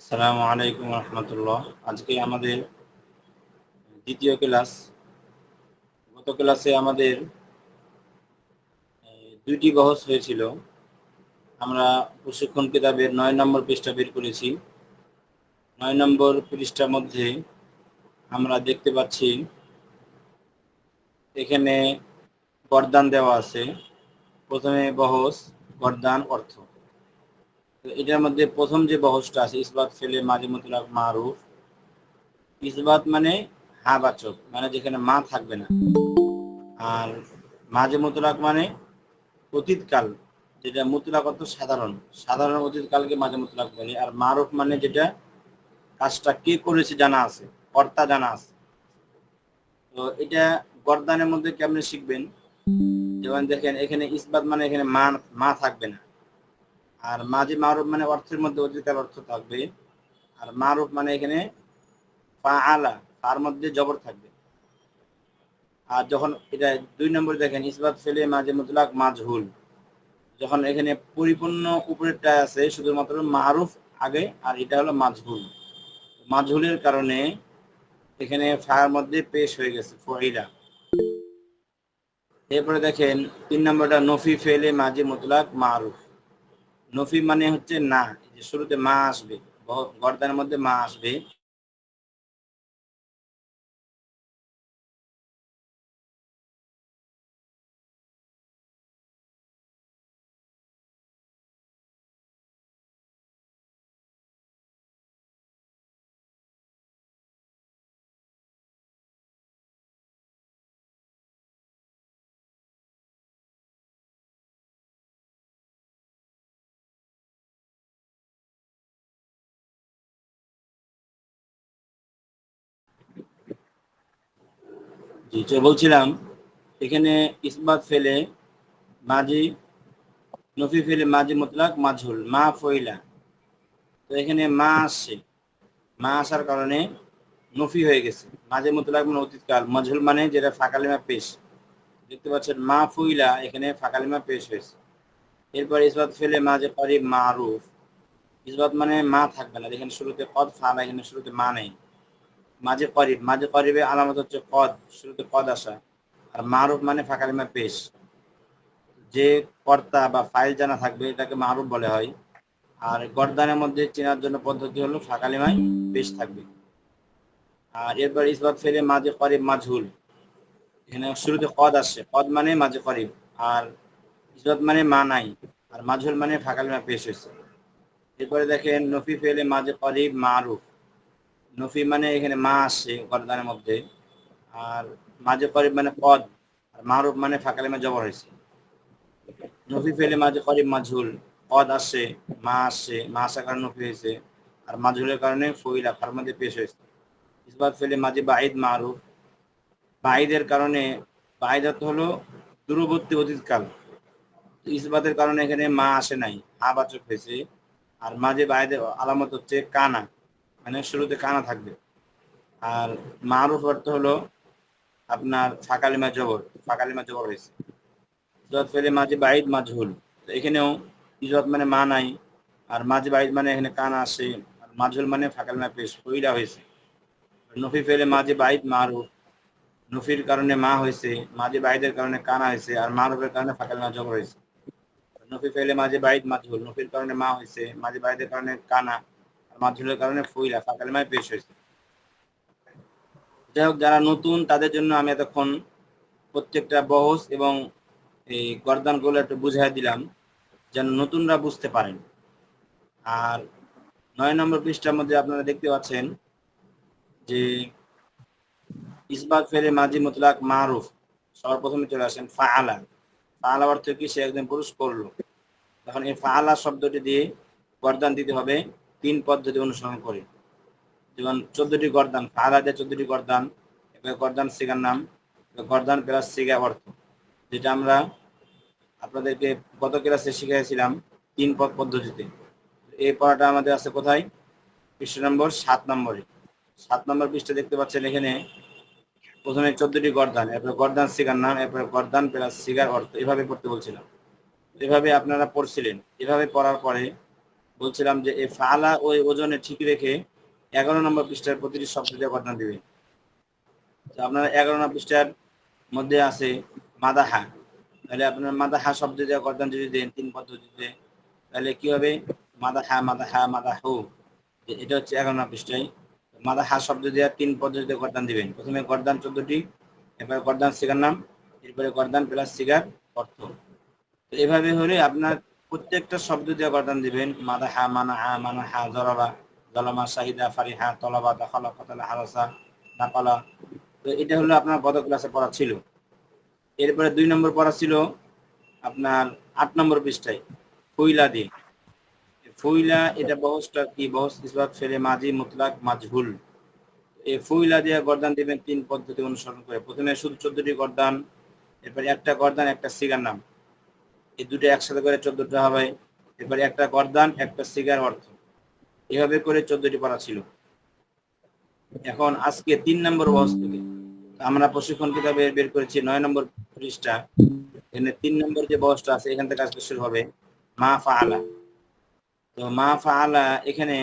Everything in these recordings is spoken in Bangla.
আসসালামু আলাইকুম রহমতুল্লাহ। আজকে আমাদের দ্বিতীয় ক্লাস। গত ক্লাসে আমাদের দুইটি বহস হয়েছিল। আমরা প্রশিক্ষণ কিতাবের নয় নম্বর পৃষ্ঠা বের করেছি। নয় নম্বর পৃষ্ঠার মধ্যে আমরা দেখতে পাচ্ছি, এখানে গরদান দেওয়া আছে। প্রথমে বহস গরদান অর্থ। এটার মধ্যে প্রথম যে বহসটা আছে, ইসবাত ফেলে মাঝে মুতলাক মারুফ ইসবাত মানে হা বাচক মানে যেখানে মা থাকবে না। আর মাঝে মুতলাক মানে অতীতকাল, যেটা মুতলাক অর্থ সাধারণ। সাধারণ অতীতকালকে মাঝে মুতলাক বলে। আর মারুফ মানে যেটা কাজটা কে করেছে জানা আছে, কর্তা জানা আছে। তো এটা গরদানের মধ্যে কেমনে শিখবেন? যেমন দেখেন, এখানে ইসবাত মানে এখানে মা মা থাকবে না। আর মাঝে মারুফ মানে অর্থের মধ্যে অধিকার অর্থ থাকবে। আর মারুফ মানে এখানে পা আলা তার মধ্যে জবর থাকবে। আর যখন এটা দুই নম্বর দেখেন, ইসবাত ফেলে মাঝে মুতলাক মাজহুল। যখন এখানে পরিপূর্ণ উপরেরটা আছে, শুধুমাত্র মারুফ আগে, আর এটা হলো মাজহুল। মাজহুলের কারণে এখানে ফায়ার মধ্যে পেশ হয়ে গেছে ফহিলা এরপরে দেখেন, তিন নম্বরটা নফি ফেলে মাঝে মুতলাক মারুফ। নফি মানে হচ্ছে না যে শুরুতে মা আসবে গর্দানের মধ্যে মা আসবে। জি বলছিলাম, এখানে ইসবাত ফেলে মাঝি, নফি ফেলে মাঝি মুতলাক মাঝুল, মা ফইলা। তো এখানে মা আসছে। মা আসার কারণে নফি হয়ে গেছে। মাঝে মুতলাক মানে অতীতকাল। মাঝুল মানে যেটা ফাঁকালিমা পেশ। দেখতে পাচ্ছেন, মা ফুইলা এখানে ফাঁকালিমা পেশ হয়েছে। এরপর ইসবাত ফেলে মাঝে পারি মারুফ। ইসবাত মানে মা থাকবে না। এখানে শুরুতে পদ ফালা এখানে শুরুতে মা নেই। মাঝে করিব, মাঝে করিবে আলামত হচ্ছে পদ, শুরুতে পদ আসা। আর মারুফ মানে ফাঁকালিমা পেশ। যে কর্তা বা ফাইল জানা থাকবে, এটাকে মারুফ বলে হয়। আর গরদানের মধ্যে চেনার জন্য পদ্ধতি হলো ফাঁকালিমায় পেশ থাকবে। আর এরপর ইসবাত ফেলে মাঝে করিব মাঝুল এখানে শুরুতে পদ আসছে পদ মানে মাঝে করিব। আর ইসবাত মানে মা নাই। আর মাঝুল মানে ফাঁকালিমা পেশ হয়েছে। এরপরে দেখেন নফি ফেলে মাঝে করিব মারুফ। নফি মানে এখানে মা আসছে গরদানের মধ্যে, আর মাঝে করিব মানে পদ, আর মারুফ মানে ফাঁকালিমা জবর হয়েছে নফি ফেলে মাঝে করিব মাঝুল পদ আসছে মা আসছে মা আসার কারণে নফি হয়েছে আর মাঝুলের কারণে ফইলা ফার মধ্যে পেশ হয়েছে ইসবাত ফেলে মাঝে বাইদ মারুফ। বাইদের কারণে অর্থ হলো দূরবর্তী অতীতকাল। তো ইসবাতের কারণে এখানে মা আসে নাই হা বাচক হয়েছে আর মাঝে বাইদের আলামত হচ্ছে কানা। মানে শুরুতে কানা থাকবে। আর মারুফ অর্থ হলো আপনার ফাঁকালিমা জবর ফাঁকালিমা জবর হয়েছে। ইজত ফেলে মাঝে বাইদ মাজহুল তো এখানেও ইজত মানে মা নাই, আর মাঝে বাইদ মানে এখানে কানা আসে আর মাজহুল মানে ফাঁকালিমা পেশ হইলা হয়েছে। নফি ফেলে মাঝে বাইদ মারুফ। নফির কারণে মা হয়েছে, মাঝে বাইদের কারণে কানা হয়েছে, আর মারুফের কারণে ফাঁকালিমা জবর হয়েছে। নফি ফেলে মাঝে বাইদ মাজহুল নফির কারণে মা হয়েছে, মাঝে বাইদের কারণে কানা। মাজহুলের কারণে ফুইলা ফাঁকালিমায় পেশ হয়েছে। যাই হোক, যারা নতুন, তাদের জন্য আমি এতক্ষণ প্রত্যেকটা বহস এবং এই গরদানগুলো একটু বুঝাই দিলাম, যেন নতুনরা বুঝতে পারেন। আর নয় নম্বর পৃষ্ঠার মধ্যে আপনারা দেখতে পাচ্ছেন যে ইসবাত ফেরে মাঝি মুতলাক মারুফ, সর্বপ্রথমে চলে আসেন ফাআলা। ফাআলা অর্থ কি? সে একজন পুরুষ করল তখন এই ফাআলা শব্দটি দিয়ে গরদান দিতে হবে। তিন পদ্ধতি অনুসরণ করে। যেমন চোদ্দটি গরদান ফাআলা দিয়ে চোদ্দটি গরদান, এবার গরদান সিগার নাম গরদান প্লাস সিগা অর্থ। যেটা আমরা আপনাদেরকে গত ক্লাসে শিখিয়েছিলাম তিন পদ পদ্ধতিতে। এই পড়াটা আমাদের আছে কোথায়? পৃষ্ঠ নম্বর সাত নম্বরে। সাত নম্বর পৃষ্ঠে দেখতে পাচ্ছেন এখানে প্রথমে চোদ্দটি গরদান, এরপরে গরদান সিগার নাম, এরপরে গরদান প্লাস সিগার অর্থ। এভাবে পড়তে বলছিলাম। এভাবে আপনারা পড়ছিলেন। এভাবে পড়ার পরে বলছিলাম যে এই ফালা ওই ওজনে ঠিক রেখে এগারো নম্বর পৃষ্ঠার প্রতিটি শব্দ গঠন দিবেন তো আপনার এগারো নম্বর পৃষ্ঠার মধ্যে আছে মাদাহা। তাহলে আপনার মাদাহা শব্দ দিয়ে গঠন যদি দেন, তিন পদ্ধতিতে, তাহলে কি হবে? মাদাহা মাদাহা, মাদাহু। এটা হচ্ছে এগারো নম্বর পৃষ্ঠায়। মাদাহা শব্দ দিয়ে তিন পদ্ধতিতে গঠন দিবেন। প্রথমে গরদান চোদ্দটি, এরপরে গরদান সিগার নাম, এরপরে গরদান প্লাস শিকার অর্থ। তো এভাবে হলে আপনার প্রত্যেকটা শব্দ দিয়ে গঠন দিবেন, মাদা হা, মানা মাদাহা মানাহা মানাহা জরাবা জলামা শাহিদা ফারিহা, তলাবা, দাখালা, ফতালা, হারাসা নাপালা তো এটা হলো আপনার গত ক্লাসে পড়া ছিল। এরপরে দুই নম্বর পড়া ছিল আপনার আট নম্বর পৃষ্ঠায়, ফুইলা দিয়ে। ফুইলা, এটা বহসটা কি? বহস ইসবাত, ফেলে মাঝি মুতলাক, মাজহুল। এই ফুইলা দিয়ে গর্দান দিবেন তিন পদ্ধতি অনুসরণ করে। প্রথমে শুধু চোদ্দটি গর্দান, এরপরে একটা গর্দান, একটা সিগার নাম। এই দুটো একসাথে করে চোদ্দটা হবে। এরপরে একটা গর্দান একটা সিগার অর্থ। এভাবে করে চোদ্দটি পড়া ছিল। এখন আজকে তিন নম্বর বহস থেকে আমরা প্রশিক্ষণ কিতাবে বের করেছি নয় নম্বর পৃষ্ঠা। এখানে তিন নম্বর যে বহসটা আছে এখান থেকে আজকে শুরু হবে। মা ফাআলা। তো মা ফাআলা এখানে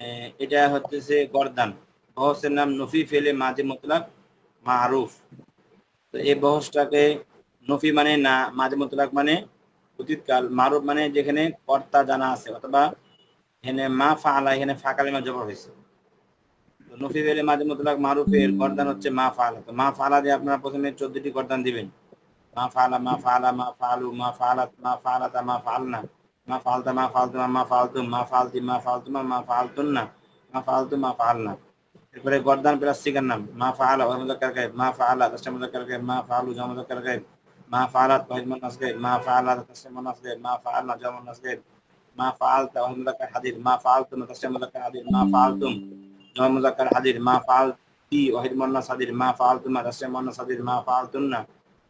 আহ, এটা হচ্ছে গর্দান। বহসের নাম নফি ফেলে মাঝে মতলাক মারুফ। তো এই বহসটাকে নফি মানে না, মাঝে মতলাক মানে অতীতকাল, মারুফ মানে যেখানে কর্তা জানা আছে, অথবা এখানে মা ফাআলা, এখানে ফাঁকালিমা জবর হয়েছে। নফি ফেলে মাঝে মতলাক মারুফের গর্দান হচ্ছে মা ফাআলা। তো মা ফাআলা দিয়ে আপনারা প্রথমে চোদ্দটি গর্দান দিবেন। মা ফাআলা মা ফাআলা, মা ফাআলু, মা ফাআলাত মা ফাআলাতা, মা ফাআলনা। মা ফালতা মা ফালতুমা মা ফালতুম মা ফালতি মা ফালতুমা মা ফালতুন্না মা ফালতু মা ফালনা এরপরে গর্দান প্লাস সিগার নাম। মা ফাআলা ওয়াহিদ মুযাক্কার মা তাসমিয়া মুযাক্কার গায়ব। মা ফাআলু, জামা মুযাক্কার মা ফাআলাত ওয়াহিদ মুনাস গায়ব মা ফাআলা তাসমিয়া মুনাস গায়ব মা ফাআলনা জামা মুনাস গায়ব মা ফাআলতা ওয়াহিদ মুযাক্কার হাদির মা ফাআলতুম তাসমিয়া মুযাক্কার হাদির মা ফাআলতুম জামা মুযাক্কার হাদির মা ফাআলতি ওয়াহিদ মুনাস হাদির মা ফাআলতুমা তাসমিয়া মুনাস হাদির মা ফাআলতুন্না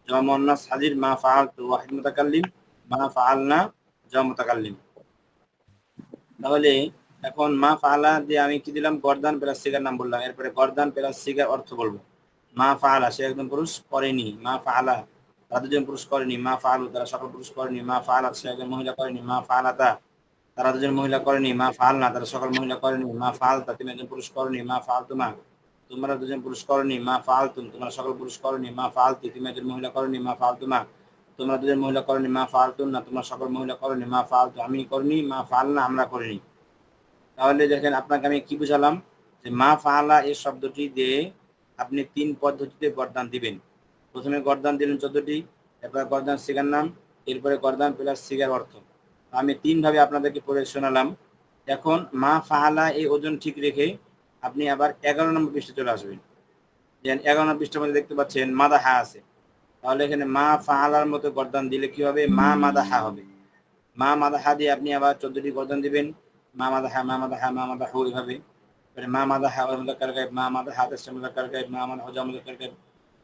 জামা মুনাস হাদির মা ফাআলতু ওয়াহিদ মুতাকাল্লিম মা ফাআলনা জামা মুতাকাল্লিম তাহলে এখন মা ফালা দিয়ে আমি কি দিলাম? গর্দান প্লাস সিগার নাম বললাম। এরপরে গর্দান প্লাস সিগার অর্থ বলব। মা ফালা, সে একজন পুরুষ করেনি মা ফালা তারা দুজন পুরুষ করেনি মা ফালু তারা সকল পুরুষ করেনি মা ফালা সে একজন মহিলা করেনি মা ফালাতা তারা দুজন মহিলা করেনি মা ফাল না তারা সকল মহিলা করেনি মা ফালতা তুমি একজন পুরুষ করেনি মা ফাল তোমা তোমরা দুজন পুরুষ করেনি মা ফাল তুম তোমরা সকল পুরুষ করেনি মা ফালতি তুমি একজন মহিলা করেনি মা ফাল তোমা তোমরা দুজন মহিলা করেনি মা ফালতুন না তোমরা সকল মহিলা করেনি মা ফালতু আমি করিনি মা ফাল না আমরা করিনি তাহলে দেখেন আপনাকে আমি কি বুঝালাম যে মা ফালা এই শব্দটি দিয়ে আপনি তিন পদ্ধতিতে বরদান দিবেন প্রথমে গরদান দিলেন চোদ্দটি, এরপরে গরদান সিগার নাম, এরপরে গরদান প্লাস সিগার অর্থ। আমি তিন ভাবে আপনাদেরকে পড়ে শোনালাম। এখন মা ফাহালা এই ওজন ঠিক রেখে আপনি আবার এগারো নম্বর পৃষ্ঠে চলে আসবেন। যেন এগারো নম্বর পৃষ্ঠের মধ্যে দেখতে পাচ্ছেন মাদা হা আছে। তাহলে এখানে মা ফাহালার মতো গরদান দিলে কি হবে? মা মাদা হা হবে। মা মাদা হা দিয়ে আপনি আবার চোদ্দটি গরদান দিবেন। মা মাদা হা, মা মাদা হা, মা মাদাহু এইভাবে। এরপরে মা মাদাহা ওই মুদাক্কার মা মাদাহা তাসে মুদাক্কার গায়েব, মা মাদা জা মুদাক্কার গায়েব।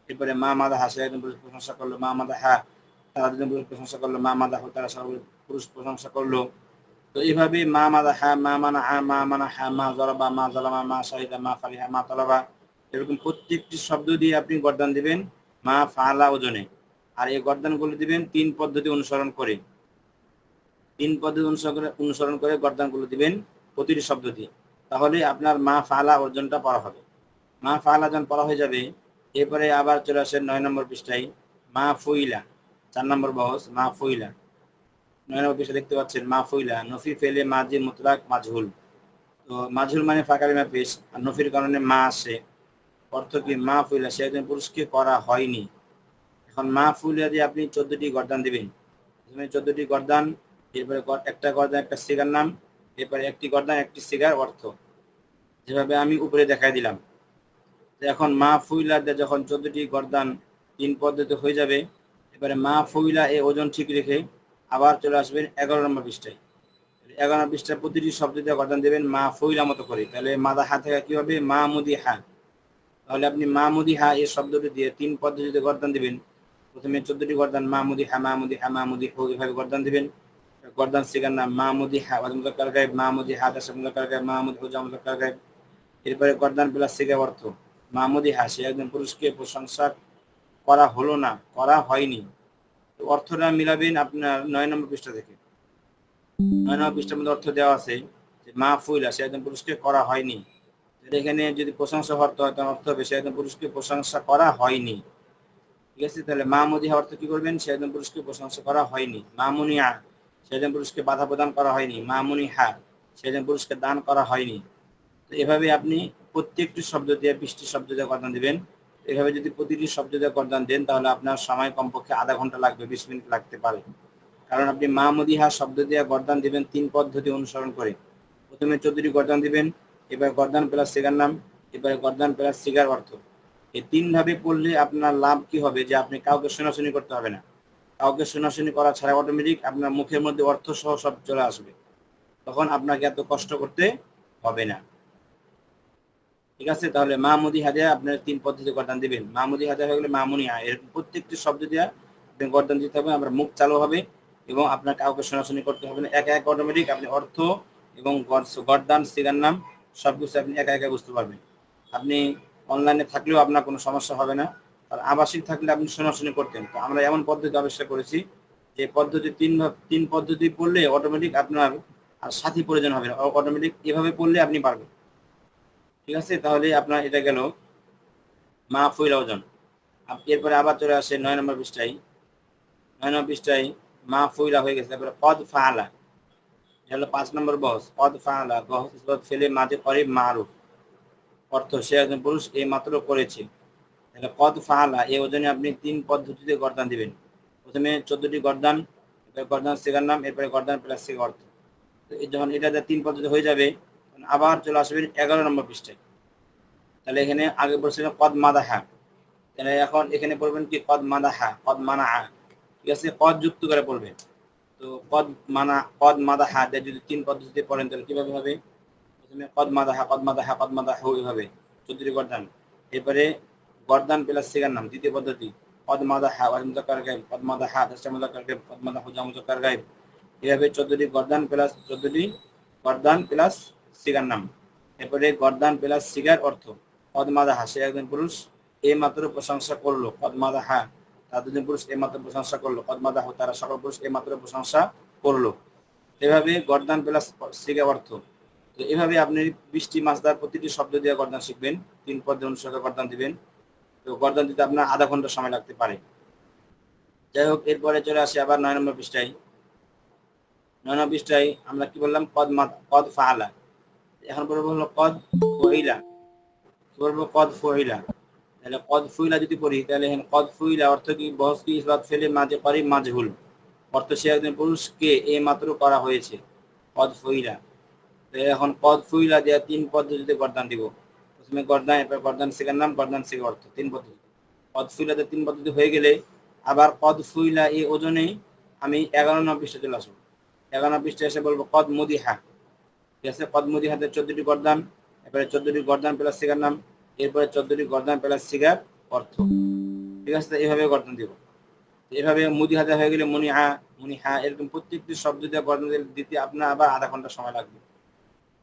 এরপরে মা মাদাহা সে একজন পুরুষ প্রশংসা করল, মা মাদাহা তারা দুজন পুরুষ প্রশংসা করল, মা মাদা হো, তারা সকল পুরুষ প্রশংসা করল। তো এইভাবে মা মাদাহা মা মানা হা, মা মানাহা মা জলাবা মা জলামা, মা শাহিদা মা ফারিহা, মা তলাবা, এরকম প্রত্যেকটি শব্দ দিয়ে আপনি গর্দান দিবেন মা ফালা ওজনে। আর এই গর্দানগুলো দিবেন তিন পদ্ধতি অনুসরণ করে। তিন পদ্ধতি অনুসরণ করে অনুসরণ করে গর্দানগুলো দিবেন প্রতিটি শব্দ দিয়ে। তাহলে আপনার মা ফালা ওজনটা পড়া হবে। মা ফালা যখন পড়া হয়ে যাবে এরপরে আবার চলে আসেন নয় নম্বর পৃষ্ঠায়, মা ফুইলা। চার নম্বর বহস, মা ফুইলা। নয় নম্বর পৃষ্ঠা দেখতে পাচ্ছেন, মা ফুইলা, নফি ফেলে মাঝি মুতলাক মাজহুল। তো মাজহুল মানে ফাঁকালিমা পেশ, আর নফির কারণে মা আসে। অর্থ কি, মা ফুইলা, সে একজন পুরুষকে করা হয়নি। এখন মা ফুইলা দিয়ে আপনি চোদ্দটি গর্দান দিবেন। প্রথমে চোদ্দটি গর্দান, এরপরে একটা গর্দান, একটা সিগার নাম, এরপরে একটি গর্দান, একটি সিগার অর্থ। যেভাবে আমি উপরে দেখাই দিলাম। এখন মা ফুইলা দিয়ে যখন চোদ্দটি গর্দান তিন পদ্ধতি হয়ে যাবে, এবারে মা ফুইলা এ ওজন ঠিক রেখে আবার চলে আসবেন এগারো নম্বর পৃষ্ঠায়। এগারো নম্বর পৃষ্ঠায় প্রতিটি শব্দ দিয়ে গর্দান দেবেন মা ফুইলা মতো করে। তাহলে মাদা হা থেকে কি হবে? মা মুদি হা। তাহলে আপনি মা মুদি হা এই শব্দটি দিয়ে তিন পদ্ধতিতে গর্দান দিবেন। প্রথমে চোদ্দটি গর্দান মা মুদি হা, মা মুদি হা, মা মুদি হো এভাবে গর্দান দিবেন। গর্দান সিগার নাম মা মুদি হা ওয়াজ মুজাক্কার গায়েব, মা মুদি হা দাস মুজাক্কার গায়েব, মা মুদি হো মুজাক্কার গায়েব। এরপরে গর্দান প্লাস সিগার অর্থ। মামুদি হা সে একজন পুরুষকে প্রশংসা করা হলো না, করা হয়নি। অর্থটা মিলাবেন আপনার নয় নম্বর পৃষ্ঠা থেকে। নয় নম্বর পৃষ্ঠার মধ্যে অর্থ দেওয়া আছে যে মা ফুইলা সে একজন পুরুষকে করা হয়নি। এখানে যদি প্রশংসা অর্থ হয় তার অর্থ হবে, সে একজন পুরুষকে প্রশংসা করা হয়নি। ঠিক আছে? তাহলে মা মদিহা অর্থ কি করবেন? সে একজন পুরুষকে প্রশংসা করা হয়নি। মা মুনিয়া সে একজন পুরুষকে বাধা প্রদান করা হয়নি। মা মুনিহা সে একজন পুরুষকে দান করা হয়নি। তো এভাবে আপনি প্রত্যেকটি শব্দ দিয়ে বৃষ্টি শব্দ দিয়ে গর্দান দিবেন। এভাবে যদি প্রতিটি শব্দ দিয়ে গর্দান দেন, তাহলে আপনার সময় কমপক্ষে আধা ঘণ্টা লাগবে, বিশ মিনিট লাগতে পারে। কারণ আপনি মা মদিহা শব্দ দিয়ে গরদান দিবেন তিন পদ্ধতি অনুসরণ করে। প্রথমে চৌধুরী গরদান দিবেন, এবার গরদান প্লাস সিগার নাম, এবারে গর্দান প্লাস সিগার অর্থ। এই তিন ভাবে পড়লে আপনার লাভ কি হবে? যে আপনি কাউকে শোনাশুনি করতে হবে না। কাউকে শোনাশুনি করা ছাড়া অটোমেটিক আপনার মুখের মধ্যে অর্থ সহ সব চলে আসবে। তখন আপনাকে এত কষ্ট করতে হবে না। ঠিক আছে? তাহলে মামুদি হাদিয়া আপনার তিন পদ্ধতি গর্দান দিবেন। মামুদি হাদিয়া হয়ে গেলে মামুনি আয় এরকম প্রত্যেকটি শব্দ দিয়া গর্দান দিতে হবে, আপনার মুখ চালু হবে এবং আপনার কাউকে শোনাশুনি করতে হবে না। একা একা অটোমেটিক আপনি অর্থ এবং গর্দান, সিগার নাম সবকিছু আপনি একা একা বুঝতে পারবেন। আপনি অনলাইনে থাকলেও আপনার কোনো সমস্যা হবে না। আর আবাসিক থাকলে আপনি শোনাশুনি করতেন। তো আমরা এমন পদ্ধতি আবিষ্কার করেছি যে পদ্ধতি তিন তিন পদ্ধতি পড়লে অটোমেটিক আপনার আর সাথী প্রয়োজন হবে না। অটোমেটিক এভাবে পড়লে আপনি পারবেন। ঠিক আছে? তাহলে আপনার এটা গেল মা ফুইল ওজন এরপরে আবার চলে আসে নয় নম্বর পৃষ্ঠায়। নয় নম্বর পৃষ্ঠায় মা ফুইলা হয়ে গেছে। তারপরে পদ ফালা। হলো পাঁচ নম্বর বস। পদ ফালা। বস ফেলে মাঝে করে মারুফ। অর্থ সে একজন পুরুষ এই মাত্র করেছে। তাহলে পদ ফালা এই ওজনে আপনি তিন পদ্ধতিতে গর্দান দিবেন। প্রথমে চোদ্দটি গর্দান, এরপরে গর্দান সেগার নাম, এরপরে গর্দান প্লাস সেগ অর্থ। যখন এটা তিন পদ্ধতি হয়ে যাবে আবার চলে আসবেন এগারো নম্বর পৃষ্ঠায়। তাহলে এখানে আগে বলছিলেন কদ মাদাহা তাহলে এখন এখানে পড়বেন কি কদ মাদাহা কদ মানা ঠিক আছে? কদ যুক্ত করে পড়বেন। তো কদ মানা, কদ মাদাহা যদি তিন পদ্ধতিতে পড়েন, তাহলে কীভাবে হবে? প্রথমে কদ মাদাহা কদ মাদাহা কদ মাদাহা এইভাবে। চৌধুরী গর্দান। এরপরে গর্দান প্লাস সেগার নাম, দ্বিতীয় পদ্ধতি। কদ মাদাহা ওয়াজ মুজাক্কার গায়েব। কদ মাদাহা দশটা মুজাক্কার গায়েব। কদ মাদাহা হুজা মুজাক্কার গায়েব। এভাবে চোদ্দটি গর্দান প্লাস চোদ্দটি গর্দান প্লাস সিগার নাম। এরপরে গর্দান প্লাস সিগার অর্থ পদমাদাহা সে একজন পুরুষ এই মাত্র প্রশংসা করল পদমাদাহা তার দুজন পুরুষ এই মাত্র প্রশংসা করল পদমাদাহ তারা সকল পুরুষ এই মাত্র প্রশংসা করল। এভাবে গর্দান প্লাস সিগা অর্থ। তো এভাবে আপনি বৃষ্টি মাছ মাছদার প্রতিটি শব্দ দিয়ে গর্দান শিখবেন, তিন পদ্মে অনুসারে গর্দান দিবেন। তো গর্দান দিতে আপনার আধা ঘণ্টা সময় লাগতে পারে। যাই হোক, এরপরে চলে আসে আবার নয় নম্বর পৃষ্ঠায়। নয় নম্বর পৃষ্ঠায় আমরা কি বললাম? পদ মাদ পদ ফালা এখন বলব হলো কদ ফহিলা বলব কদ ফহিলা তাহলে কদ ফুইলা যদি পড়ি, তাহলে এখানে কদ ফুইলা অর্থ কি? বহস কি, ইসবাত ফেলে মাঝে করি মাজহুল অর্থ সে একজন পুরুষকে এই মাত্র করা হয়েছে, কদ ফুইলা। এখন কদ ফুইলা দেওয়া তিন পদ্ধতিতে গরদান দিব। প্রথমে গরদান, এরপর গরদান শেখার নাম, গরদান শেখার অর্থ তিন পদ্ধতি। কদ ফুইলাতে তিন পদ্ধতি হয়ে গেলে আবার কদ ফুইলা এই ওজনেই আমি এগারো পৃষ্ঠে চলে আসব। এগারো পৃষ্ঠে এসে বলব কদ মুদিহা। ঠিক আছে কদমুদি চোদ্দটি গরদান, এরপরে চোদ্দটি গরদান প্লাস সিগার নাম, এরপরে চোদ্দটি গরদান প্লাস সিগার অর্থ। ঠিক আছে এইভাবে গর্দান দিব। এভাবে মুদি হাতে হয়ে গেলে মনি হা মনি হা, এরকম প্রত্যেকটি শব্দ দিয়ে গর্দান দিতে আপনার আবার আধা ঘণ্টা সময় লাগবে।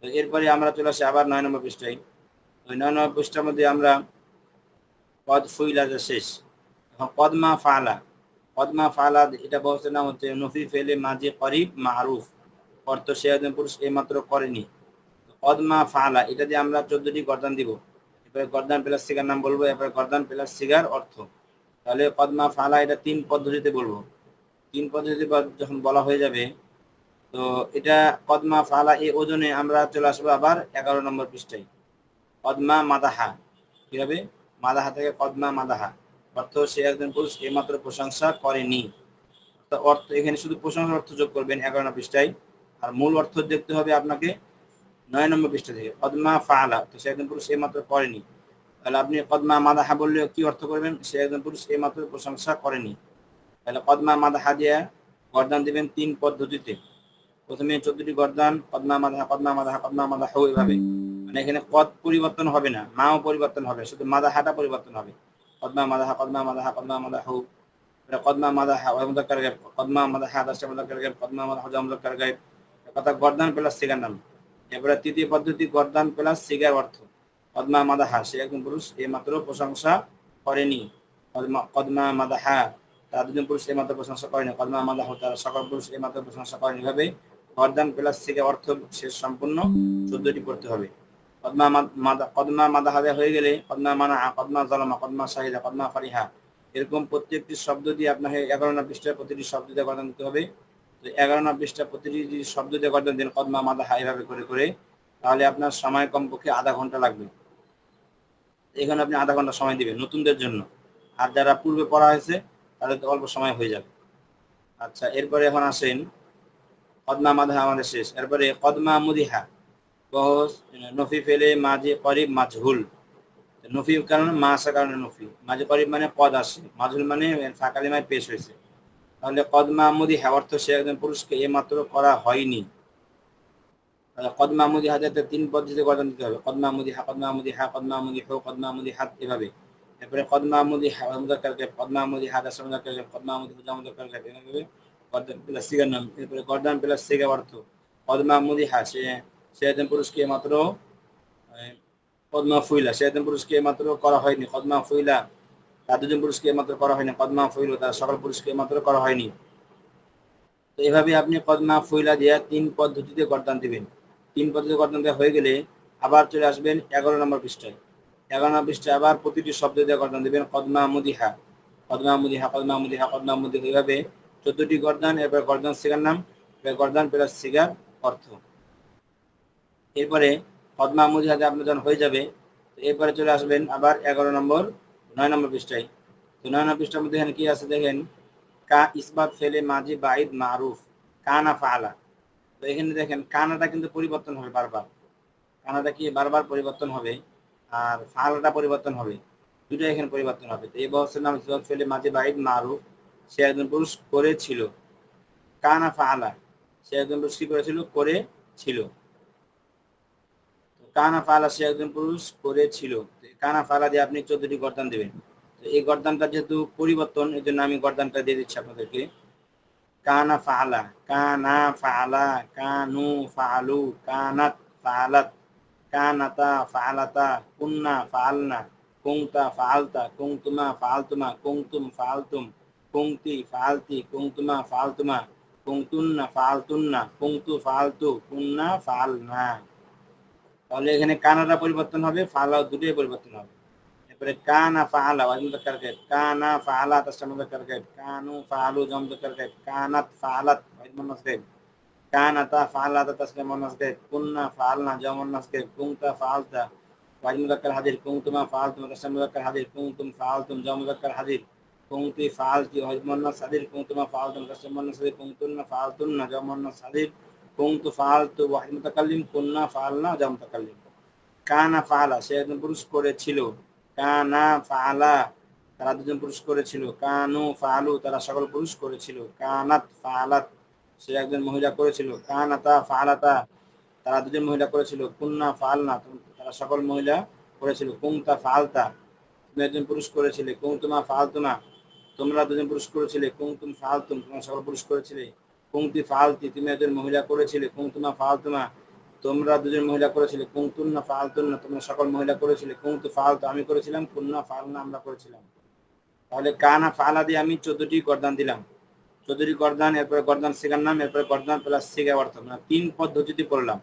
তো এরপরে আমরা চলে আসি আবার নয় নম্বর পৃষ্ঠায়। ওই নয় নম্বর পৃষ্ঠার মধ্যে আমরা পদ ফুইলা শেষ, এখন পদমা ফালা। পদমা ফালা, এটা বলছে নাম হচ্ছে নফি ফেলে মাঝে করিব মারুফ। অর্থ সে একজন পুরুষ এই মাত্র করেনি অদমা ফালা, এটা দিয়ে আমরা চোদ্দটি গর্দান দিব। এরপরে গর্দান প্লাস সিগার নাম বলব, এরপরে গর্দান প্লাস সিগার অর্থ। তাহলে পদ্মা ফালা, এটা তিন পদ্ধতিতে বলব। তিন পদ্ধতিতে যখন বলা হয়ে যাবে, তো এটা পদ্মা ফালা, এই ওজনে আমরা চলে আসব আবার এগারো নম্বর পৃষ্ঠায়। পদ্মা মাদাহা, কি হবে? মাদাহা থেকে পদ্মা মাদাহা। অর্থ সে একজন পুরুষ এই মাত্র প্রশংসা করেনি। অর্থ, এখানে শুধু প্রশংসার অর্থ যোগ করবেন এগারো নম্বর পৃষ্ঠায়। আর মূল অর্থ দেখতে হবে আপনাকে নয় নম্বর পৃষ্ঠা থেকে, কদমা ফালা। তো সে একজন পুরুষ এই মাত্র করেনি। তাহলে আপনি কদমা মাদাহা বললে কি অর্থ করবেন? সে একজন পুরুষ এই মাত্র প্রশংসা করেনি। তাহলে কদমা মাদাহা দিয়ে গরদান দিবেন তিন পদ্ধতিতে। প্রথমে চোদ্দটি গরদান, কদমা মাদাহা কদমা মাদাহা কদমা মাদাহা এইভাবে মানে এখানে পদ পরিবর্তন হবে না, মাও পরিবর্তন হবে, শুধু মাদাহাটা পরিবর্তন হবে। কদমা মাদাহা কদমা মাদাহা কদমা মাদাহা কদমা মাদাহা কদমা মাদাহা দশটা মুদাক্কার গায়ব। কদমা মাদাহা মুদাক্কার গায়ব। কথা গর্দান প্লাস সিগার নাম। এবারে তৃতীয় পদ্ধতি, গর্দান প্লাস সিগার অর্থ। কদমা মাদাহা, সে একজন পুরুষ এই মাত্র প্রশংসা করেনি। কদমা মাদাহা, তারা দুজন পুরুষ এই মাত্র প্রশংসা করেনি। কদমা মাদাহ, তারা সকল পুরুষ এই মাত্র প্রশংসা করেনি। এভাবে গর্দান প্লাস থেকে অর্থ শেষ সম্পূর্ণ চোদ্দটি পড়তে হবে। কদমা মাদা কদমা মাদা হাদা হয়ে গেলে কদমা মানা, কদমা জলমা, কদমা শাহিদা, কদমা ফারিহা, এরকম প্রত্যেকটি শব্দ দিয়ে আপনাকে এগারো পৃষ্ঠায় প্রতিটি শব্দ দিয়ে গর্দান দিতে হবে। এগারো না পৃষ্ঠা প্রতিটি যদি শব্দ দিয়ে গর্দান দেন, কদমা, মাদা, হা এভাবে করে করে, তাহলে আপনার সময় কমপক্ষে আধা ঘণ্টা লাগবে। এখানে আপনি আধা ঘণ্টা সময় দিবেন নতুনদের জন্য। আর যারা পূর্বে পড়া হয়েছে, তাদের অল্প সময় হয়ে যাবে। আচ্ছা এরপরে এখন আসেন, কদমা মাদহা আমাদের শেষ। এরপরে কদমা, মুদিহা। বহস নফি ফেলে, মাঝে করিব, মাজহুল। নফি কারণে মা আসার কারণে নফি। মাঝে করিব মানে পদ আসে। মাজহুল মানে ফাঁকালিমায় পেশ হয়েছে। তাহলে কদমা মুদিহা অর্থ সে একজন পুরুষকে এ মাত্র করা হয়নি কদমা মুদি হাতে তিন পদ্ধতিতে গঠন দিতে হবে কদমা মুদি হা কদমা মুদি হা কদমা মুদি হো কদমা মুদি হাত এভাবে এরপরে কদমা মুদি মুদাক্কারকে কদমা মুদি হাত আসা মুদাক্কারকে কদমা মুদি হুজা মুদাক্কারকে এভাবে গর্দান প্লাস সিগার নাম এরপরে গর্দান প্লাস সিগা অর্থ কদমা মুদি হা সে সে একজন পুরুষকে মাত্র কদমা ফুইলা সে একজন পুরুষকে মাত্র করা হয়নি কদমা ফুইলা তার দুজন পুরুষকে মাত্র করা হয়নি কদমা ফুইল তার সকল পুরুষকে মাত্র করা হয়নি। তো এভাবে আপনি কদমা ফুইলা দিয়ে তিন পদ্ধতিতে গর্দান দিবেন। তিন পদ্ধতি গঠন দেওয়া হয়ে গেলে আবার চলে আসবেন এগারো নম্বর পৃষ্ঠায়। এগারো নম্বর পৃষ্ঠায় আবার প্রতিটি শব্দ দিয়ে গঠন দেবেন কদমা মুদিহা। কদমা মুদিহা কদমা মুদিহা কদমা মুদি এইভাবে চোদ্দটি গর্দান, এরপর গর্দান সিগার নাম, এরপর গর্দান প্লাস সিগার অর্থ। এরপরে কদমা মুদিহাতে আপনার যখন হয়ে যাবে এরপরে চলে আসবেন আবার এগারো নম্বর নয় নম্বর পৃষ্ঠায়। তো নয় নম্বর পৃষ্ঠার মধ্যে এখানে কি আছে দেখেন? কা ইসবাত ফেলে মাঝি বাইদ মারুফ, কানা ফালা তো এখানে দেখেন, কানাটা কিন্তু পরিবর্তন হবে বারবার। কানাটা কি? বারবার পরিবর্তন হবে আর ফালটা পরিবর্তন হবে। দুটো এখানে পরিবর্তন হবে। তো এই বছর নাম সিবাত ফেলে মাঝে বাইদ মারুফ, সে একজন পুরুষ করেছিল। কানা ফালা সে একজন পুরুষ কি করেছিল? করেছিল। কানা ফালা সে একজন পুরুষ করেছিল। কানা ফালা দিয়ে আপনি চোদ্দটি গর্দান দেবেন। তো এই গর্দানটা যেহেতু পরিবর্তন, এই জন্য আমি গর্দানটা দিয়ে দিচ্ছি আপনাদেরকে। কানা ফালা কানা ফালা, কানু ফালু, কানাত ফালাত, কানাতা ফালাতা, কুন্না ফালনা, কুংতা ফালতা, কুংতুমা ফালতুমা, কুংতুম ফালতুম, কুংতি ফালতি, কুংতুমা ফালতুমা, কুংতুন্না ফালতুন্না, কুংতু ফালতু, কুন্না ফালনা। তাহলে এখানে কানাটা পরিবর্তন হবে, ফালাও দুটোই পরিবর্তন হবে। এরপরে কানা ফালা ওয়াজিব মুজাক্কার গায়ব কানা ফালা তাসটা মুজাক্কার গায়ব কানু ফালু জাম মুজাক্কার গায়ব কানাত ফালাত ওয়াজিব মুন্নাস গায়ব কানাতা ফালাতা তাসটা মুন্নাস গায়ব কুন্না ফালনা জাম মুন্নাস গায়ব কুনতা ফালতা ওয়াজিব মুজাক্কার হাজির কুনতুমা ফালতুম তাসটা মুজাক্কার হাজির কুনতুম ফালতুম জাম মুজাক্কার হাজির কুনতি ফালতি ওয়াজিব মুন্নাস হাজির কুনতুমা ফালতুম তাসটা মুন্নাস হাজির কুনতুন্না ফালতুন্না জাম মুন্নাস হাজির মুতাকাল্লিম কানা ফালা সে একজন পুরুষ করেছিল কানা ফালা তারা দুজন পুরুষ করেছিল কানু ফালু তারা সকল পুরুষ করেছিল কানাত ফালাত সে একজন মহিলা করেছিল কানাতা ফালাতা তারা দুজন মহিলা করেছিল কুন্না ফালনা তারা সকল মহিলা করেছিল কুমতা ফালতা তুমি একজন পুরুষ করেছিলে কুমতুমা ফালতুমা তোমরা দুজন পুরুষ করেছিলে কুমতুম ফালতুম তোমরা সকল পুরুষ করেছিলে কুমতি ফালতি তুমি একজন মহিলা করেছিলে কুমতুমা ফালতুমা তোমরা দুজন মহিলা করেছিলে, কুংতুন্না ফালতুন্না, তোমরা সকল মহিলা করেছিলে, কুংতু ফালতু আমি করেছিলাম, কুন্না ফালনা আমরা করেছিলাম। তাহলে কানা ফালা দিয়ে আমি চোদ্দটি গর্দান দিলাম। চোদ্দটি গর্দান, এরপরে গর্দান শিকার নাম, এরপরে গর্দান প্লাস শিখা অর্থ। মানে তিন পদ্ধতিতে পড়লাম।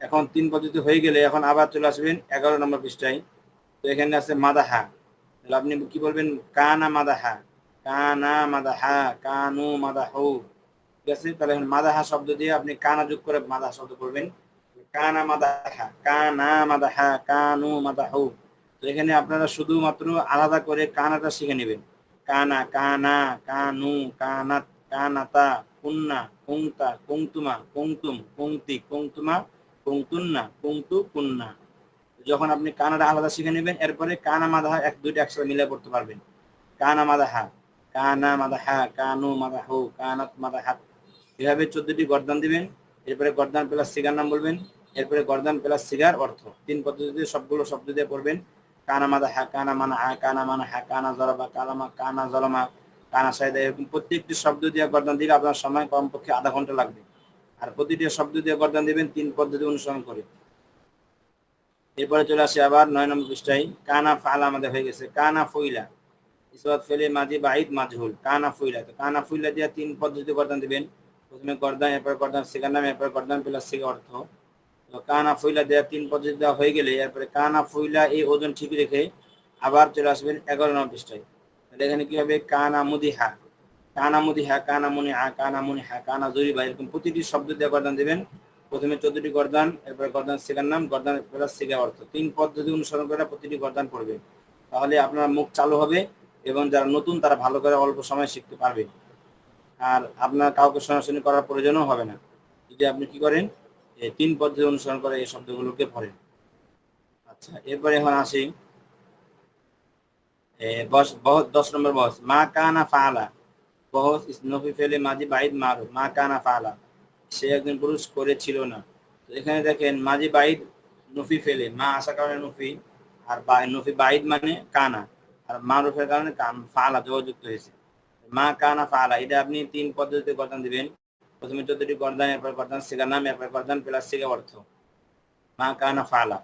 এখন তিন পদ্ধতি হয়ে গেলে এখন আবার চলে আসবেন এগারো নম্বর পৃষ্ঠায়। তো এখানে আছে মাদাহা। তাহলে আপনি কি বলবেন? কানা মাদাহা। কানা মাদাহা, কানু মাদাহু। ঠিক আছে, তাহলে মাদাহা শব্দ দিয়ে আপনি কানা যোগ করে মাদাহা শব্দ করবেন। কানা মাদাহা কানা মাদাহা, কানু মাদাহু। তো এখানে আপনারা শুধুমাত্র আলাদা করে কানাটা শিখে নেবেন। কানা কানা, কানু কানাত কানাতা, কুন্না, কুংতা, কুংতুমা, কুংতুম, কুংতি, কুংতুমা, কুংতুন্না, কুংতু, কুন্না। যখন আপনি কানাটা আলাদা শিখে নেবেন, এরপরে কানা মাদাহা এক, দুইটা একসাথে মিলে পড়তে পারবেন। কানা মাদাহা কানা মাদাহা, কানু মাদাহু, কানাত মাদাহাত এভাবে চোদ্দটি গর্দান দিবেন, এরপরে গর্দান প্লাস সিগার নাম বলবেন, এরপরে গর্দান প্লাস সিগার অর্থ। তিন পদ্ধতিতে সবগুলো শব্দ দিয়ে পড়বেন। কানা মাদা হা, কানা মানা হা, কানা মানা হা, কানা জলমা, কালামা, কানা জলমা, কানা সাইদা। এরকম প্রত্যেকটি শব্দ দিয়ে গর্দান দিলে আপনার সময় কমপক্ষে আধা ঘণ্টা লাগবে। আর প্রতিটি শব্দ দিয়ে গর্দান দিবেন, তিন পদ্ধতি অনুসরণ করে। এরপরে চলে আসে আবার নয় নম্বর পৃষ্ঠায়। কানা ফালা আমাদের হয়ে গেছে। কানা ফইলা। ফেলে মাঝি বাহিদ মাজহুল কানা ফুইলা। তো কানা ফুইলা দিয়ে তিন পদ্ধতি গর্দান দিবেন। প্রথমে গর্দান, এরপর গর্দান, সিগার নাম, এরপর গর্দান প্লাস সিগা অর্থ। কানা ফুইলা দেওয়া তিন পদ্ধতি দেওয়া হয়ে গেলে, এরপরে কানা ফুইলা এই ওজন ঠিক রেখে আবার চলে আসবেন এগারো নম্বর পৃষ্ঠায়। তাহলে এখানে কি হবে? কানা মুদিহা। কানা মুদিহা, কানা মুনি হা কানা মুনি হা কানা জরিবা, এরকম প্রতিটি শব্দ দিয়ে গর্দান দেবেন। প্রথমে চোদ্দটি গর্দান, এরপরে গর্দান সিগার নাম, গর্দান প্লাস সিগা অর্থ। তিন পদ্ধতি অনুসরণ করে প্রতিটি গর্দান পড়বে। তাহলে আপনার মুখ চালু হবে এবং যারা নতুন তারা ভালো করে অল্প সময় শিখতে পারবে। আর আপনার কাউকে সরাসরি করার প্রয়োজনও হবে না। যদি আপনি কি করেন তিন পদ্ধতি অনুসরণ করে এই শব্দগুলোকে পড়েন। আচ্ছা এরপরে এখন আসি। বস দশ নম্বর বস মা কানা ফালা। বহস নফি ফেলে মাঝি বাইদ মারু। মা কানা ফালা। সে একজন পুরুষ করেছিল না। তো এখানে দেখেন, মাঝি বাইদ নফি ফেলে। মা আসার কারণে নফি, আর নফি বাইদ মানে কানা। আর মারুফের কারণে কান- ফালা যোগাযুক্ত হয়েছে। মা কানা ফালা, এটা আপনি তিন পদ্ধতিতে গর্দান দিবেন। প্রথমে চোদ্দটি গর্দান এরপর গর্দান সিগার নাম, এরপর গর্দান প্লাস সিগা অর্থ। মা কানা ফালা।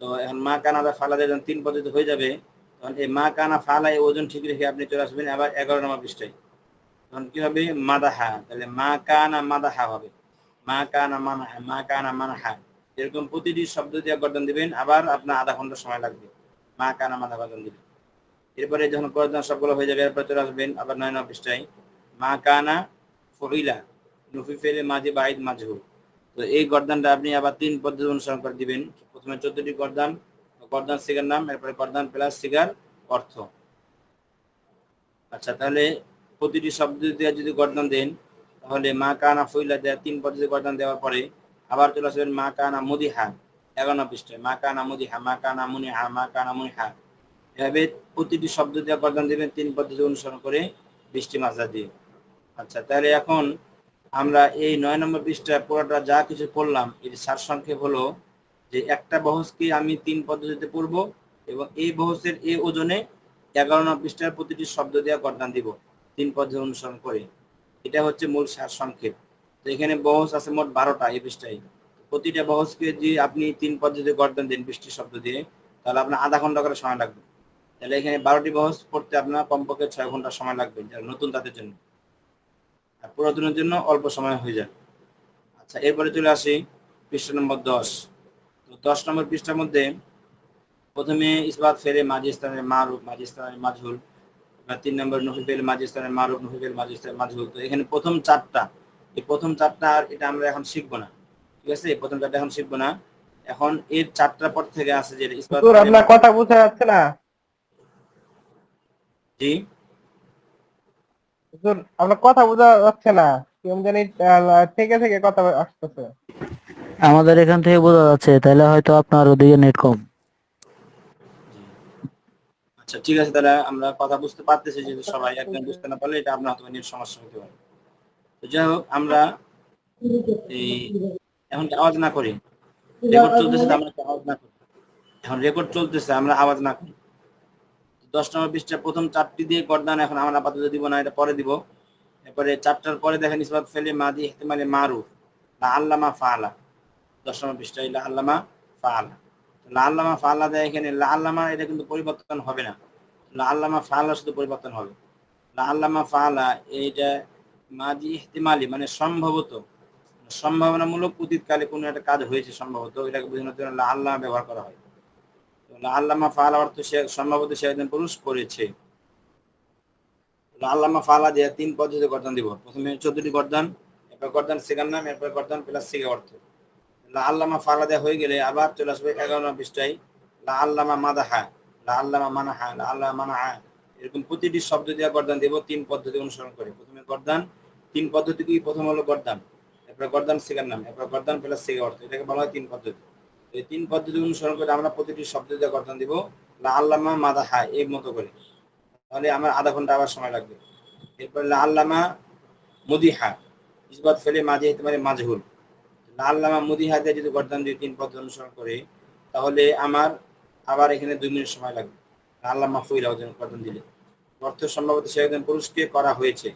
তো এখন মা কানা ফালা যখন তিন পদ্ধতি হয়ে যাবে, তখন এই মা কানা ফালা এই ওজন ঠিক রেখে আপনি চলে আসবেন আবার এগারো নম্বর পৃষ্ঠায়। তখন কি হবে? মাদাহা। তাহলে মা কানা মাদাহা হবে। মা কানা মানাহা মা কানা মানাহা। এরকম প্রতিটি শব্দ দিয়ে গর্দন দিবেন, আবার আপনার আধা ঘণ্টা সময় লাগবে। মা কানা মাদা গর্দন দিবেন। এরপরে যখন গর্দন সবগুলো হয়ে যাবে, এরপরে চলে আসবেন আবার নয় নম্বর পৃষ্ঠায়। মা কানা ফহিলা নুফি ফেলে মাঝে বাইদ মাজহুল তো এই গর্দানটা আপনি আবার তিন পদ্ধতি অনুসরণ করে দিবেন। প্রথমে চোদ্দটি গর্দান গর্দান সিগার নাম, এরপরে গর্দান প্লাস সিগার অর্থ। আচ্ছা তাহলে প্রতিটি শব্দ দেওয়া যদি গর্দান দেন, তাহলে মা কানা ফইলা দেওয়া তিন পদ্ধতি গর্দান দেওয়ার পরে আবার চলে আসবেন মা কানা মুদিহা, এগারো পৃষ্ঠায়। মা কানা মুদিহা, মা কানা মুনিহা, মা কানা মুনিহা। এভাবে প্রতিটি শব্দ দিয়ে গর্দান দেবেন, তিন পদ্ধতি অনুসরণ করে বৃষ্টি মাজা দিয়ে। আচ্ছা তাহলে এখন আমরা এই নয় নম্বর পৃষ্ঠা পুরোটা যা কিছু পড়লাম, এর সারসংক্ষেপ হলো যে একটা বহসকে আমি তিন পদ্ধতিতে পড়ব এবং এই বহসের এই ওজনে এগারো নম্বর পৃষ্ঠার প্রতিটি শব্দ দেওয়া গর্দান দিব, তিন পদ্ধতি অনুসরণ করে। এটা হচ্ছে মূল সারসংক্ষেপ। তো এখানে বহস আছে মোট বারোটা এই পৃষ্ঠায়। প্রতিটা বহসকে যদি আপনি তিন পদ্ধতিতে গর্দান দেন বৃষ্টি শব্দ দিয়ে, তাহলে আপনার আধা ঘণ্টা করে সময় লাগবে। তাহলে এখানে বারোটি বহস পড়তে আপনার কমপক্ষে ছয় ঘণ্টা সময় লাগবে যারা নতুন তাদের জন্য। আর পুরাতনের জন্য অল্প সময় হয়ে যায়। আচ্ছা এরপরে চলে আসি পৃষ্ঠা নম্বর দশ। তো দশ নম্বর পৃষ্ঠার মধ্যে প্রথমে ইসবাত ফেলে মাঝি স্থানের মারুফ মাঝি স্থানের মাজহুল এবার তিন নম্বর নফি ফেলে মাঝি স্থানের মারুফ নফি ফেলে মাঝি স্থানের মাজহুল তো এখানে প্রথম চারটা এই প্রথম চারটা আর এটা আমরা এখন শিখব না ঠিক আছে? এই প্রথম চারটা এখন শিখব না। এখন এর চারটা পর থেকে আছে যে ইসবাত আপনার কথা বোঝা যাচ্ছে না। জি। হুজুর আপনার কথা বোঝা যাচ্ছে না। কেমন জানি থেকে থেকে কথা আসতেছে। আমাদের এখান থেকে বোঝা যাচ্ছে তাহলে হয়তো আপনার ওদিকে নেট কম। আচ্ছা ঠিক আছে তাহলে আমরা কথা বুঝতে পারতেছি যে সবাই একদম বুঝতে না পারলে এটা আপনার হয়তো নিয়ে সমস্যা হতে পারে। তো যাই হোক আমরা এই এখন আওয়াজ না করি? রেকর্ড চলতেছে আমরা আওয়াজ না করি? এখন রেকর্ড চলতেছে আমরা আওয়াজ না করি। দশ নম্বর পৃষ্ঠা প্রথম চারটি দিয়ে গর্দান এখন আমরা আপাতত দিব না, এটা পরে দিব। এরপরে চারটার পরে দেখেন ইসবাত ফেলে মাদি ইহতেমালে মারুফ লা আল্লামা ফালা দশ নম্বর পৃষ্ঠা লা আল্লামা ফালা লা আল্লামা ফালা দেয় এখানে লা আল্লামা এটা কিন্তু পরিবর্তন হবে না। লা আল্লামা ফালা শুধু পরিবর্তন হবে। লা আল্লামা ফালা এইটা মাদি ইহতিমালি মানে সম্ভবত, সম্ভাবনামূলক অতীতকালে কোনো একটা কাজ হয়েছে সম্ভবত, এটাকে বোঝানোর জন্য লা আল্লামা ব্যবহার করা হয়। আল্লামা অর্থ সম্ভবত সে একজন পুরুষ করেছে আল্লামা ফাআলা দিয়ে তিন পদ্ধতি গর্দান দিব। প্রথমে চোদ্দটি গর্দান, এরপর গর্দান নাম, এরপর গর্দান প্লাস অর্থ। আল্লামা দেওয়া হয়ে গেলে আবার চলে আসবে এগারো লা আল্লামা মাদাহা লা আল্লামা মানাহা লা মানাহা। এরকম প্রতিটি শব্দ দিয়ে গর্দান দেব, তিন পদ্ধতি অনুসরণ করে। প্রথমে গর্দান, তিন পদ্ধতি কি? প্রথম হলো গর্দান, এরপর গর্দান সিগার নাম, এরপর গর্দান প্লাস সিগা অর্থ। এটাকে বলা হয় তিন পদ্ধতি। এই তিন পদ্ধতি অনুসরণ করে আমরা প্রতিটি শব্দ দিয়ে গর্দান দিব, লা আল্লামা মাদাহা এই মতো করে। তাহলে আমার আধা ঘণ্টা আবার সময় লাগবে। এরপর লা আল্লামা মুদিহা ইসবাত ফেলে মাঝে তোমার মাজহুল। লা আল্লামা মুদিহা দিয়ে যদি গর্দান দিয়ে তিন পদ্ধতি অনুসরণ করে, তাহলে আমার আবার এখানে দুই মিনিট সময় লাগবে। লা আল্লামা ফুইলা ওজন গর্দান দিলে। অর্থ সম্ভবত সে একজন পুরুষকে করা হয়েছে।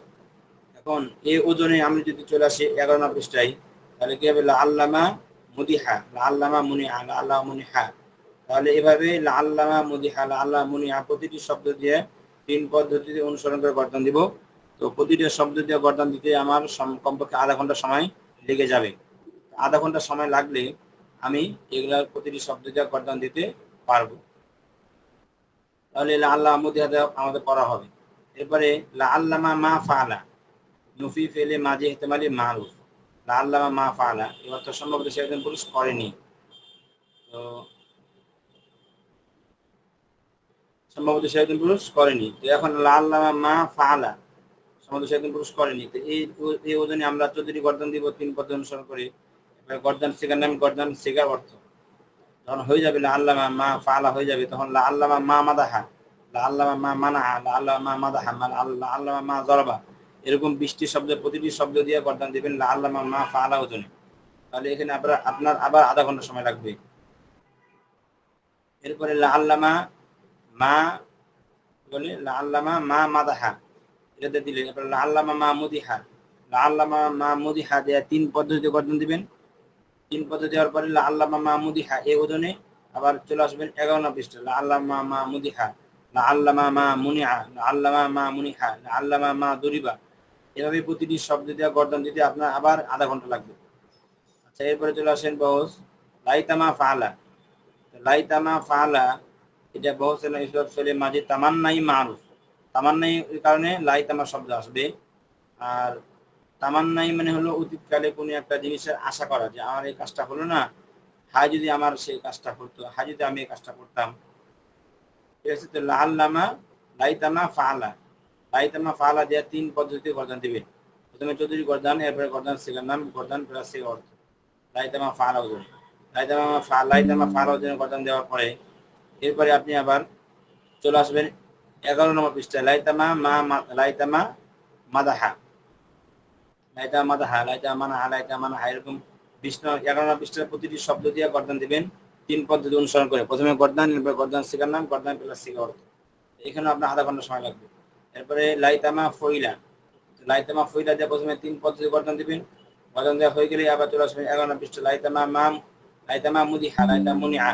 এখন এই ওজনে আমি যদি চলে আসি এগারো পৃষ্ঠায়, তাহলে কি হবে? আল্লামা মুদিহা লা আল্লামা মুনিহা লা আল্লাহ মুনিহা। তাহলে এভাবে লা আল্লামা মুদিহা লা আল্লাহ মুনিহা প্রতিটি শব্দ দিয়ে তিন পদ্ধতিতে অনুসরণ করে গর্দান দিব। তো প্রতিটা শব্দ দিয়ে গর্দান দিতে আমার কমপক্ষে আধা ঘণ্টা সময় লেগে যাবে। আধা ঘণ্টা সময় লাগলে আমি এগুলার প্রতিটি শব্দ দিয়ে গর্দান দিতে পারব। তাহলে লা আল্লাহ মুদিহাদে আমাদের পড়া হবে। এরপরে লা আল্লামা মা ফালা নুফি ফেলে মাঝে হেতে হেতেমালি মারুফ। লা মা ফালা এবার তো সম্ভবত সে একজন পুরুষ করেনি। তো সম্ভবত সে একজন পুরুষ করেনি। তো এখন লা মা ফালা সম্ভবত সে একজন পুরুষ করেনি। তো এই এই ওজনে আমরা চৌধুরী গর্দান দিব, তিন পদ্ধতি অনুসরণ করে। এবার গর্দান শেখার নাম, গর্দান শেখার অর্থ। যখন হয়ে যাবে লা আল্লামা মা ফালা হয়ে যাবে, তখন লা আল্লামা মা মাদাহা, লা আল্লামা মা মানাহা, লা আল্লামা মা মাদাহা আল্লাহ আল্লামা মা জরবা। এরকম বৃষ্টি শব্দ প্রতিটি শব্দ দিয়ে গর্দান দিবেন লা আল্লামা মা ফালা ওজনে তাহলে এখানে আপনার আপনার আবার আধা ঘণ্টা সময় লাগবে এরপরে লা আল্লামা মা বলে লা আল্লামা মা মাদাহা এটাতে দিলেন এরপরে লা আল্লামা মা মুদিহা লা আল্লামা মা মুদিহা দেয়া তিন পদ্ধতিতে গর্দন দিবেন তিন পদ্ধতি দেওয়ার পরে লা আল্লামা মা মুদিহা এই ওজনে আবার চলে আসবেন এগারো নম্বর পৃষ্ঠা লা মা মুদিহা লা আল্লামা মা মুনিহা লা আল্লামা মা মুনিহা লা আল্লামা মা দরিবা এভাবে প্রতিটি শব্দ দেওয়া গর্দন দিতে আপনার আবার আধা ঘণ্টা লাগবে। আচ্ছা এরপরে চলে আসেন বহস লাইতামা ফালা। লাইতামা ফালা, এটা বহস ইসলাম ফেলে মাঝে তামান্নাই মারুফ। তামান্নাই কারণে লাইতামা শব্দ আসবে। আর তামান্নাই মানে হলো অতীতকালে কোনো একটা জিনিসের আশা করা যে আমার এই কাজটা হলো না, হায় যদি আমার সেই কাজটা করতো হায় যদি আমি এই কাজটা করতাম। ঠিক আছে, তো লাল লামা লাইতামা ফালা। লাইতামা ফালা দেওয়া তিন পদ্ধতি গর্দান দিবেন প্রথমে চৌধুরী গর্দান, এরপরে গর্দান শেখার নাম, গর্দান প্লাস শেখা অর্থ লাইতামা ফালা ওজন লাইতামা ফা লাইতামা ফালা ওজনে গর্দান দেওয়ার পরে এরপরে আপনি আবার চলে আসবেন এগারো নম্বর পৃষ্ঠায়। লাইতামা মা লাইতামা মাদাহা। লাইতা মাদাহা, লাইতা মানাহা লাইতা মানাহা এরকম বিষ্ণু এগারো নম্বর পৃষ্ঠার প্রতিটি শব্দ দিয়ে গর্দান দিবেন। তিন পদ্ধতি অনুসরণ করে। প্রথমে গর্দান, এরপরে গর্দান শিকার নাম, গর্দান প্লাস শেখা অর্থ এখানে আপনার আধা ঘণ্টা সময় লাগবে। এরপরে লাইতামা ফইলা। লাইতামা ফইলা দিয়ে প্রথমে তিন পদ্ধতি গর্দান দিবেন। গর্দান দেওয়া হয়ে গেলে আবার চলে আসবেন এগারো পৃষ্ঠা, লাইতামা মাম, লাইতামা মুদিহা লাইতা মুনিহা।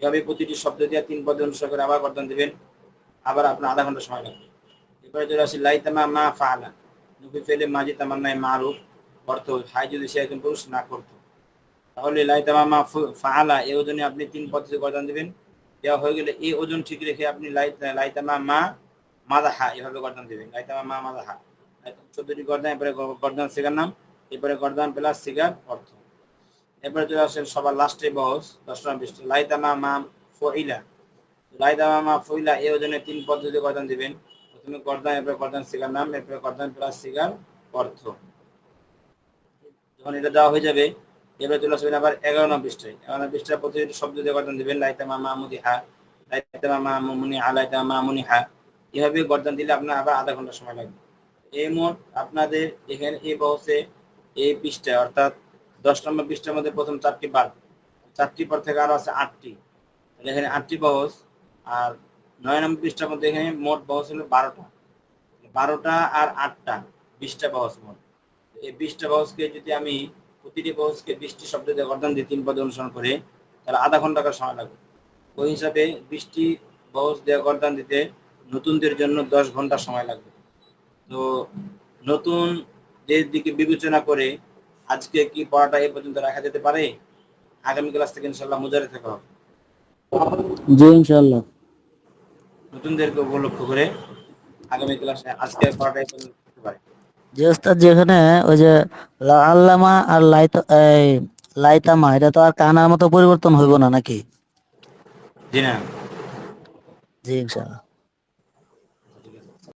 এভাবে প্রতিটি শব্দ দিয়ে তিন পদ্ধতি অনুসরণ করে আবার গর্দান দিবেন। আবার আপনার আধা ঘণ্টা সময় লাগবে। এরপরে চলে আসি, লাইতামা মা ফালা। নুফি ফেলে মাঝি তামান্নায় মারুফ, অর্থ হাই যদি সে একজন পুরুষ না করতো। তাহলে লাইতামা মা ফালা এই ওজনে আপনি তিন পদ্ধতি গর্দান দিবেন। দেওয়া হয়ে গেলে এই ওজন ঠিক রেখে আপনি লাইত, লাইতামা মা মাদাহা, এভাবে গর্দান দিবেন। লাইতামা মা মাদাহা। চোদ্দটি গর্দান, এরপরে গর্দান শিকার নাম, এরপরে গর্দান প্লাস শিকার অর্থ। এরপরে চলে আসেন সবার লাস্টে বহস দশ নম্বর পৃষ্ঠা লাইতামা মা ফইলা। লাইতামা মা ফইলা এই ওজনে তিন পদ্ধতি গর্দান দিবেন, প্রথমে গর্দান, এরপরে গর্দান শিকার নাম, এরপরে গর্দান প্লাস শিকার অর্থ। যখন এটা দেওয়া হয়ে যাবে এবারে চলে আসবেন আবার এগারো নম্বর পৃষ্ঠায়। এগারো নম্বর পৃষ্ঠায় প্রতিটি শব্দ দিয়ে গর্দান দিবেন, লাইতামা মা মুদিহা লাইতামা মা মুনি হা লাইতামা মা মুনিহা। এভাবে গর্দান দিলে আপনার আবার আধা ঘণ্টা সময় লাগবে। এই মোট আপনাদের এখানে এই বহসে এই পৃষ্ঠা, অর্থাৎ দশ নম্বর পৃষ্ঠার মধ্যে প্রথম চারটি বাদ চারটি পর থেকে আরও আছে আটটি। তাহলে এখানে আটটি বহস আর নয় নম্বর পৃষ্ঠার মধ্যে এখানে মোট বহস হলো বারোটা। বারোটা আর আটটা, বিশটা বহস মোট। এই বিশটা বহসকে যদি আমি প্রতিটি বহসকে বৃষ্টি শব্দ দিয়ে গর্দান দিয়ে তিন পদে অনুসরণ করে, তাহলে আধা ঘণ্টা সময় লাগবে। ওই হিসাবে বৃষ্টি বহস দিয়ে গর্দান দিতে নতুনদের জন্য দশ ঘণ্টা সময় লাগবে। তো নতুন যে দিকে বিবেচনা করে আজকে কি পড়াটা এ পর্যন্ত রাখা যেতে পারে? আগামী ক্লাস থেকে ইনশাল্লাহ মুজারে থাকা হবে। জি ইনশাল্লাহ নতুনদেরকে উপলক্ষ করে আগামী ক্লাসে আজকে পড়াটা এ পর্যন্ত থাকতে পারে। ওস্তাদ যেখানে ওই যে আল্লামা আর লাইত এই লাইতামা এটা তো আর কানার মতো পরিবর্তন হইব না নাকি? জি না। জি ইনশাল্লাহ